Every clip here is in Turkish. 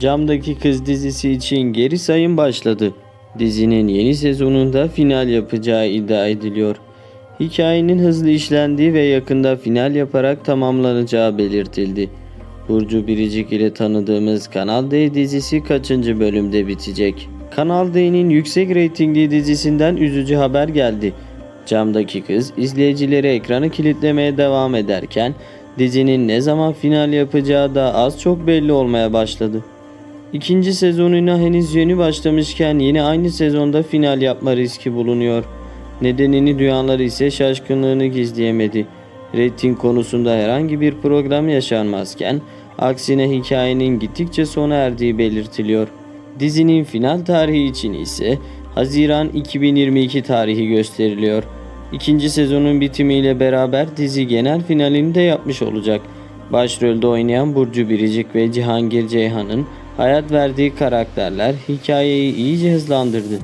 Camdaki Kız dizisi için geri sayım başladı. Dizinin yeni sezonunda final yapacağı iddia ediliyor. Hikayenin hızlı işlendiği ve yakında final yaparak tamamlanacağı belirtildi. Burcu Biricik ile tanıdığımız Kanal D dizisi kaçıncı bölümde bitecek? Kanal D'nin yüksek reytingli dizisinden üzücü haber geldi. Camdaki kız izleyicileri ekranı kilitlemeye devam ederken dizinin ne zaman final yapacağı da az çok belli olmaya başladı. İkinci sezonuna henüz yeni başlamışken yine aynı sezonda final yapma riski bulunuyor. Nedenini duyanlar ise şaşkınlığını gizleyemedi. Rating konusunda herhangi bir program yaşanmazken aksine hikayenin gittikçe sona erdiği belirtiliyor. Dizinin final tarihi için ise Haziran 2022 tarihi gösteriliyor. İkinci sezonun bitimiyle beraber dizi genel finalini de yapmış olacak. Başrolde oynayan Burcu Biricik ve Cihangir Ceyhan'ın hayat verdiği karakterler hikayeyi iyice hızlandırdı.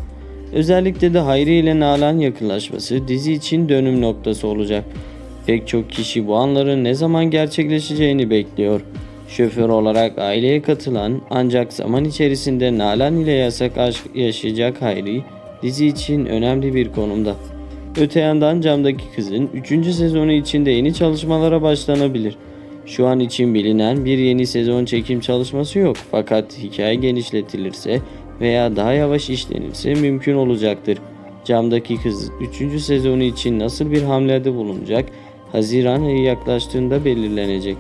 Özellikle de Hayri ile Nalan yakınlaşması dizi için dönüm noktası olacak. Pek çok kişi bu anların ne zaman gerçekleşeceğini bekliyor. Şoför olarak aileye katılan ancak zaman içerisinde Nalan ile yasak aşk yaşayacak Hayri dizi için önemli bir konumda. Öte yandan camdaki kızın 3. sezonu için de yeni çalışmalara başlanabilir. Şu an için bilinen bir yeni sezon çekim çalışması yok fakat hikaye genişletilirse veya daha yavaş işlenirse mümkün olacaktır. Camdaki kız 3. sezonu için nasıl bir hamlede bulunacak Haziran ayı yaklaştığında belirlenecek.